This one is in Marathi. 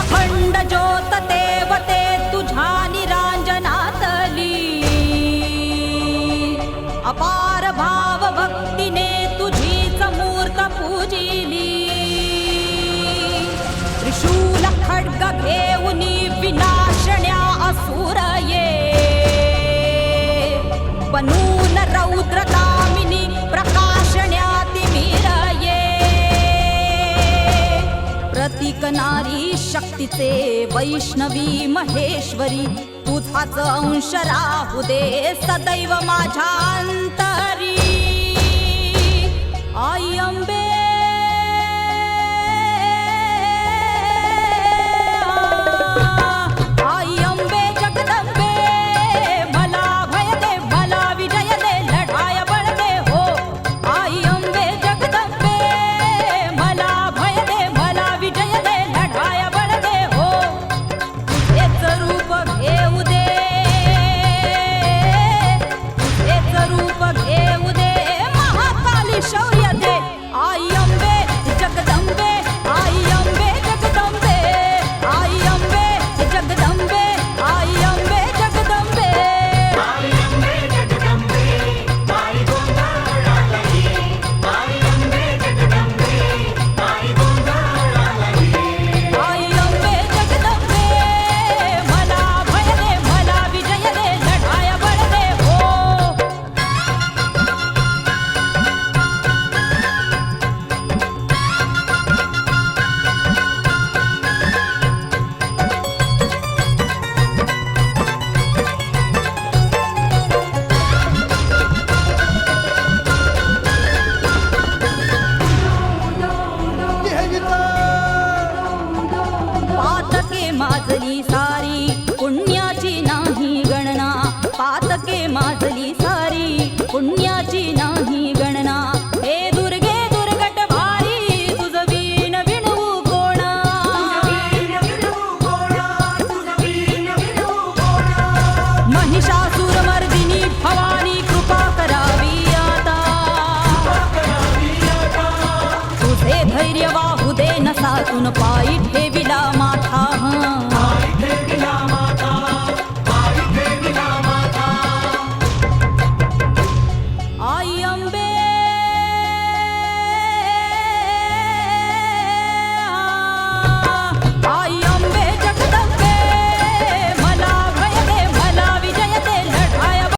अखंड ज्योत नारी शक्तीचे वैष्णवी महेश्वरी तुझाच अंश राहू दे सदैव माझ्या अंतरी. माजली सारी पुण्याची नाही गणना. पातके माजली सारी पुण्याची नाही गणना. हे दुर्गे दुर्गट भारी तुझं बीन विणवू कोणा महिषासुर मर्दिनी भवानी कृपा करावी आता. तुझे धैर्य वाहुदे नसा नसातून पायी.